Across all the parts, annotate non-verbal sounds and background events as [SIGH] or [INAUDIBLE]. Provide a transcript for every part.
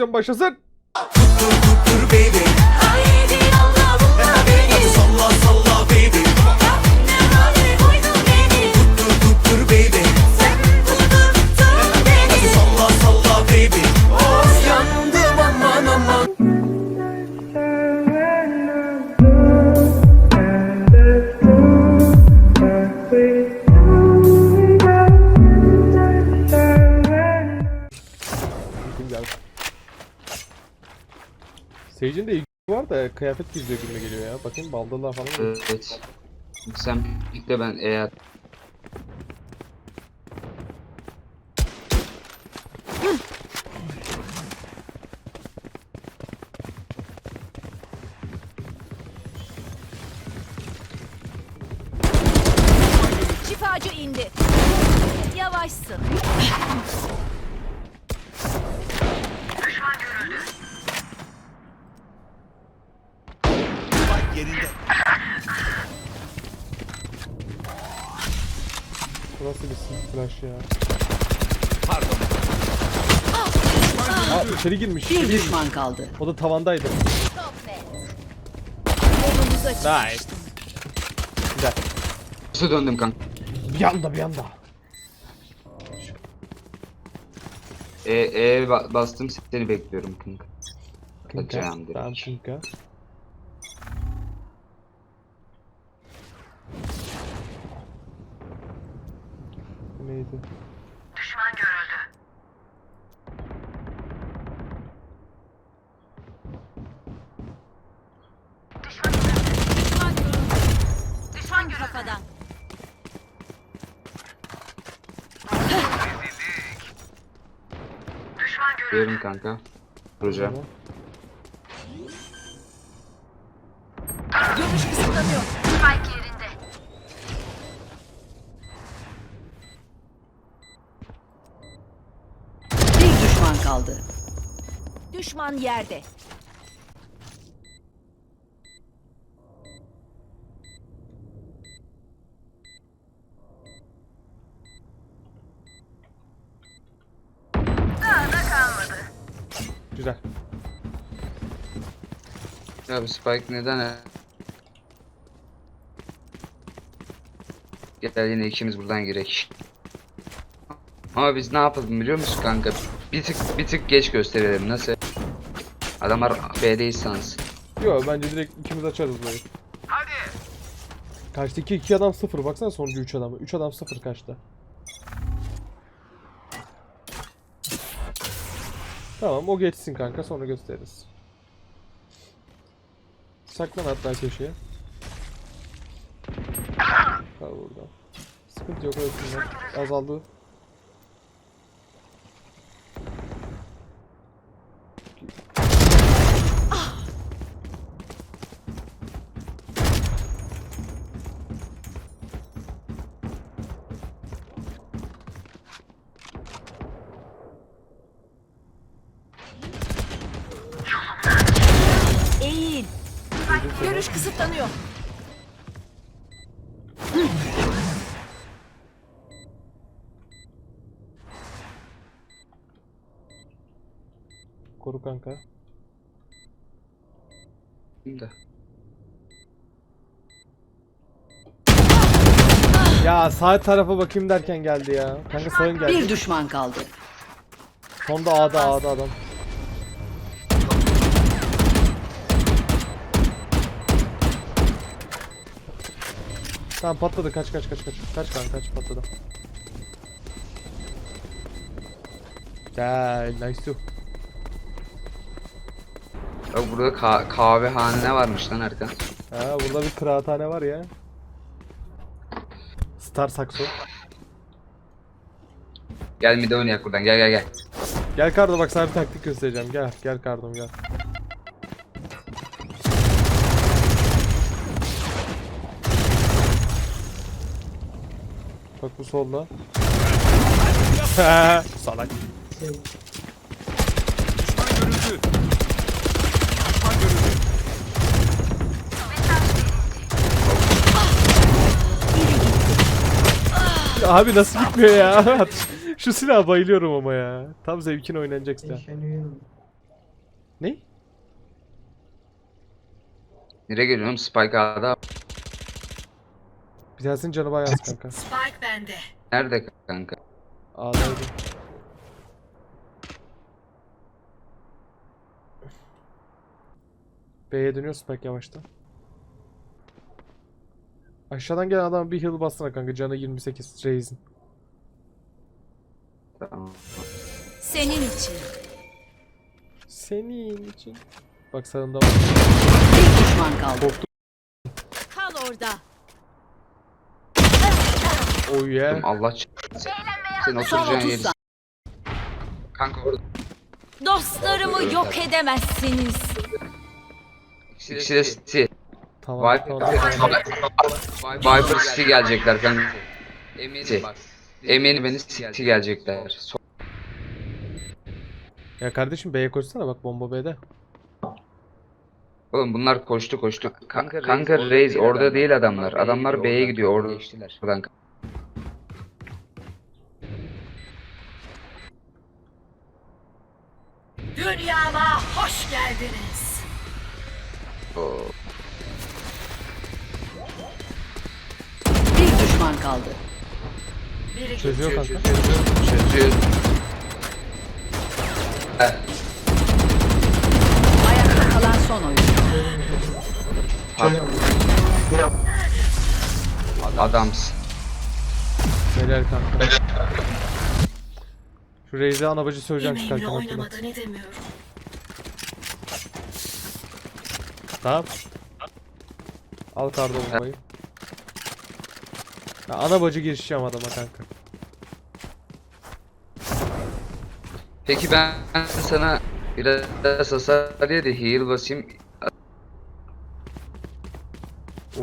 Operasyon başlasın. Kıyafet gizliyor gibime geliyor ya. Bakayım baldırlar falan. Evet. Sen birlikte ben eğer içeri girmiş. Bir düşman kaldı. O da tavandaydı. Nice. Güzel. Nasıl döndüm kanka? Bir anda bir anda. E, e ba- bastım seni bekliyorum kanka. Kinka. Atacağım direkt. Tamam. Bu neydi? Düşman Diyorum kanka. Vuracağım. Tamam. Görüş kısıtlanıyor Spike yerinde Bir düşman kaldı. Düşman yerde Ya bu Spike neden? Gel yine ikimiz buradan girek. Ama biz ne yapalım biliyor musun kanka? Bir tık bir tık geç gösterelim nasıl? Adamlar B'deyiz sansın. Yo bence direkt ikimiz açarız burayı. Hadi. Kaçta 2 2 adam 0 baksana sonucu 3 adam. 3 adam 0 kaçta. Tamam o geçsin kanka sonra gösteririz. Saklan hatta köşeye. Kal burada. Sıkıntı yok ölsünler. Azaldı. Görüş kısıtlanıyor Koru kanka. Da. Ya sağ tarafa bakayım derken geldi ya. Kanka sağın geldi. Bir düşman kaldı. Sonda A'da A'da adam. Tamam patladı kaç kaç kaç kaç. Kaç kanka kaç patladı. Gel nice to. Bak burada ka kahvehane varmış lan Erkan. Ha burada bir kıraathane var ya. Star Saxo. Gel mide oynayak buradan gel gel gel. Gel Kardo bak sana bir taktik göstereceğim. Gel gel Kardo'm gel. Solda. [LAUGHS] Salak. Abi nasıl gitmiyor ya? [LAUGHS] Şu silaha bayılıyorum ama ya. Tam zevkine oynanacak silah. Ne? Nereye geliyorum? Spike A'da. Bir tanesinin canı bayağı az kanka. Spike bende. Nerede kanka? A'daydı. B'ye dönüyor spike yavaştan. Aşağıdan gelen adam bir heal bassana kanka canı 28 Raze'in. Tamam. Senin için. Senin için. Bak sağında var. Bir düşman kaldı. Kal orada. Oh yeah. Allah ç- Sen oturacağın 30 yeri. Kanka orada. Dostlarımı yok edemezsiniz. İkisi de City. Tamam. Viper, tamam, tamam. Viper City gelecekler kanka. Eminim Eminim beni City gelecekler. Ya kardeşim B'ye koşsana bak bomba B'de. Oğlum bunlar koştu koştu. Kanka, kanka Reis orada değil adamlar. Adamlar B'ye gidiyor orada. Oradan. Dünyama hoş geldiniz. Oo. Bir düşman kaldı. Çözüyor kanka. Çözüyor. Heh, Ayakta kalan son oyuncu. Adamsın. Helal kanka. Şu Raze'e anabacı söyleyeceğim çıkarken hatırla. edemiyorum. Tamam. Al karda bombayı. Ya ana bacı girişeceğim adama kanka. Peki ben sana biraz hasar diye de heal basayım.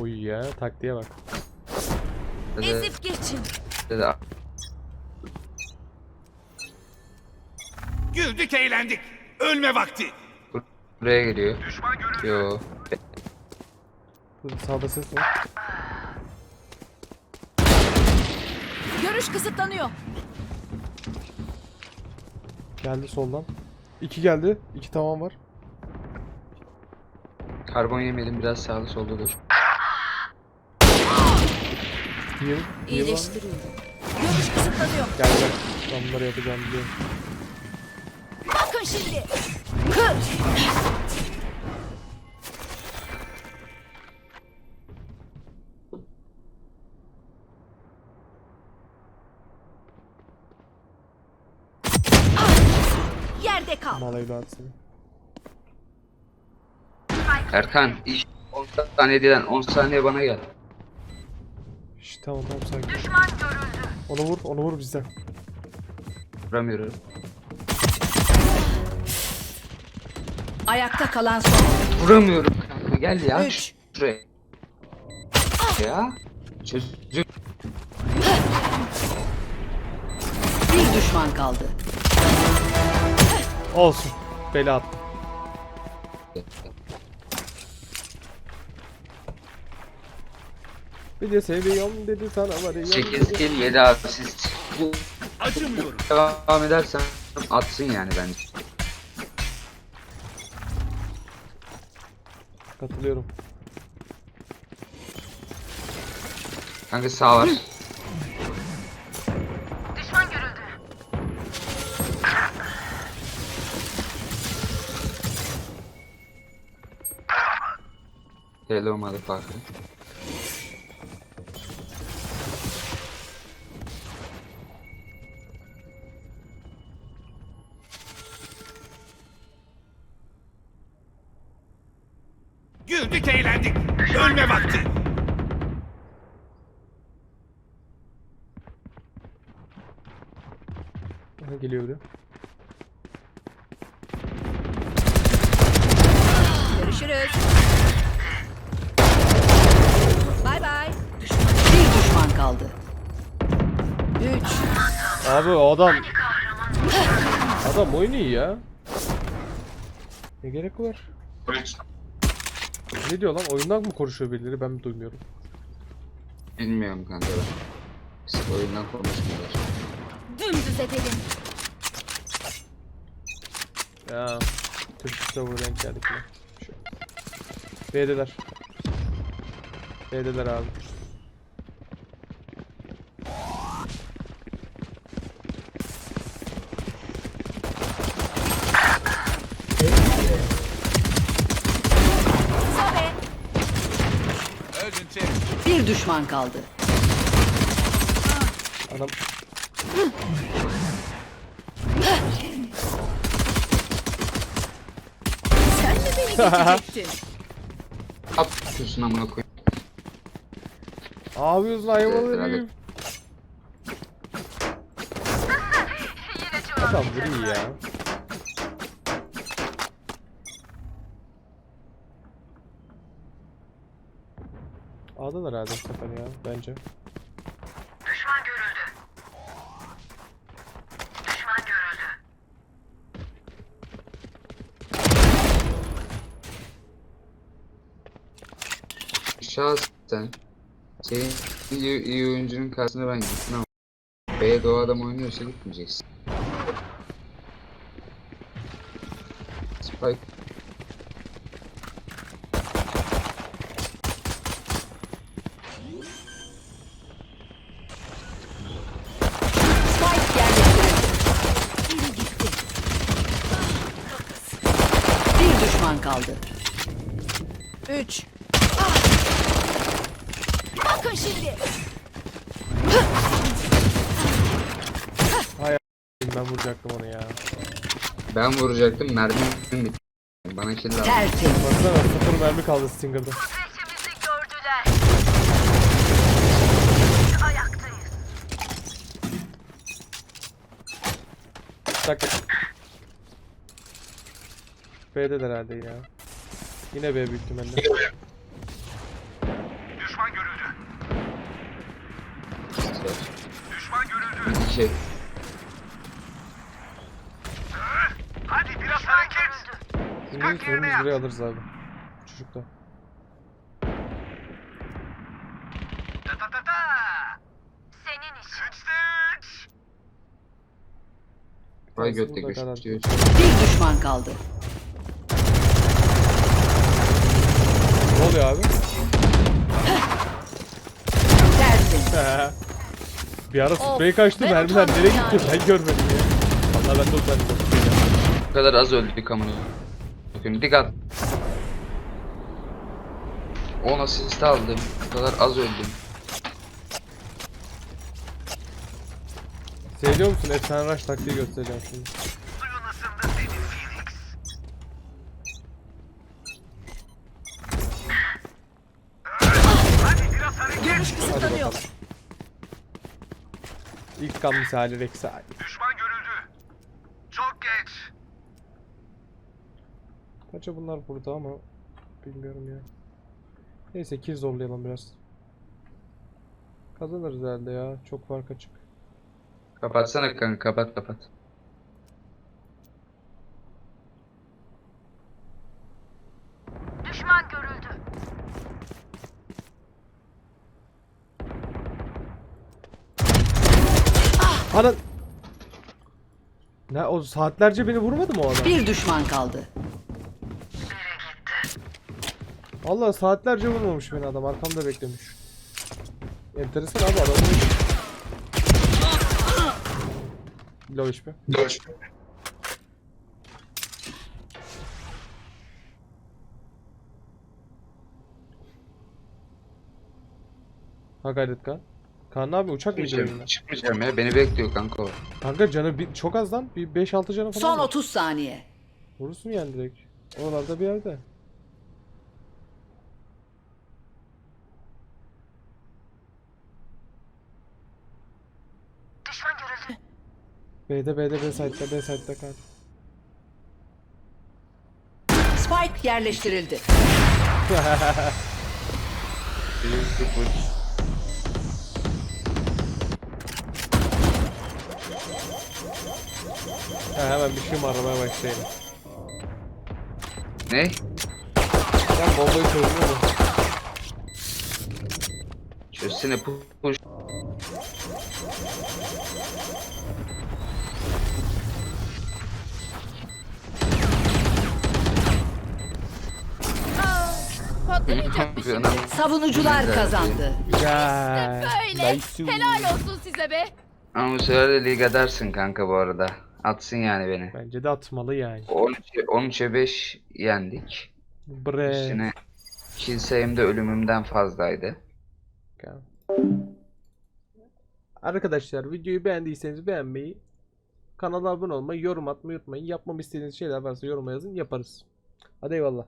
Oy ya taktiğe bak. Ezip geçin. Güldük eğlendik. Ölme vakti. Buraya geliyor. Yo. Dur, Sağda ses var. Görüş kısıtlanıyor. Geldi soldan. İki geldi. İki tamam var. Karbon yemeyelim biraz sağlı solda dur. Heal. Heal var. İyileştiriyorum. Görüş kısıtlanıyor. Gel gel. Ben bunları yapacağım biliyorum. Şimdi. Kır. Yerde kal. Mal evladı seni. Erkan iş 10 saniyeden 10 saniye bana gel. Şş, tamam tamam sakin. Onu vur, onu vur bizden. Vuramıyorum. Ayakta kalan son. Vuramıyorum kanka gel ya. Üç. Şuraya. Ya. Çocuk. Bir düşman kaldı. Olsun. Bela attım. Bir de seviyorum dedi sana var ya. 8 kill 7 asist. Bu Acımıyorum. devam edersen atsın yani bence. Katılıyorum. Kanka sağ var. Hello motherfucker. Güldük eğlendik. Ölme vakti. Aha, geliyor biri. Görüşürüz. Bay bay. Bir düşman kaldı. Üç. Abi o adam... Adam oyun iyi ya. Ne gerek var? Ne diyor lan? Oyundan mı konuşuyor birileri? Ben mi duymuyorum? Bilmiyorum kanka ben. Biz oyundan konuşmuyorlar. Dümdüz edelim. Ya Türkçe vur denk geldik. Şu. B'deler. B'deler abi. Bir düşman kaldı. Adam Sen mi beni geçecektin? [LAUGHS] At tutuyorsun amına koyayım. Abi yüzün hayvanı Evet, vereyim. Adam vuruyor ya. A'dalar herhalde bu sefer ya bence. Şahsen senin iyi, iyi oyuncunun karşısında ben gitmem. B'ye de o adam oynuyorsa gitmeyeceksin. Spike yerleştirildi. Bir düşman kaldı. Üç. Bakın şimdi. Ben vuracaktım onu ya. ben vuracaktım mermim bitti. Bana kill lazım. Tertemiz. Baksana sıfır mermi kaldı Stinger'da. Bir dakika. B'de de herhalde ya. Yine B büyük ihtimalle. Düşman görüldü. Düşman İki. Hadi biraz hareket. Şimdi sorumuz buraya alırız abi. Çocukta. Ta ta ta ta. Senin için. Sıç sıç. Vay götte göçtü. Bir düşman kaldı. Ne oluyor abi? Tertemiz. Bir ara sprey kaçtı ben mermiler nereye yani. gitti ben görmedim ya. Valla ben de utandım. Bu kadar az öldük amına. Bakın dik at. 10 asist aldım. Bu kadar az öldüm. Seviyor musun? Efsane Rush taktiği göstereceğim şimdi. Suyun ısındı senin Phoenix. Hadi bakalım. İlk kan misali Rek'Sai. Düşman görüldü. Çok geç. Kaça bunlar burada ama bilmiyorum ya. Neyse kill zorlayalım biraz. Kazanırız herhalde ya. Çok fark açık. Kapatsana kanka kapat kapat. Düşman görüldü. Ana... Ne o saatlerce beni vurmadı mı o adam? Bir düşman kaldı. Allah saatlerce vurmamış beni adam arkamda beklemiş. Enteresan abi adam. Low HP. Ha gayret kan. Kaan abi uçak mı Çıkmayacağım, çıkmayacağım ya beni bekliyor kanka o. Kanka canı bir, çok az lan. Bir 5-6 canı falan Son var. 30 saniye. Vurursun yani direkt. Oralarda bir yerde. B'de B'de B site'de B site'de kal. Spike yerleştirildi. [LAUGHS] Ya hemen bir şey aramaya başlayalım. Ne? Ya bombayı çözmüyor mu? Çözsene push. Savunucular kazandı. İşte Güzel. böyle. Helal olsun size be. Ama bu sefer de lig edersin kanka bu arada. Atsın yani beni. Bence de atmalı yani. 13'e 13'e 5 yendik. Bre. Üstüne kill sayım da ölümümden fazlaydı. Arkadaşlar videoyu beğendiyseniz beğenmeyi, kanala abone olmayı, yorum atmayı unutmayın. Yapmamı istediğiniz şeyler varsa yoruma yazın yaparız. Hadi eyvallah.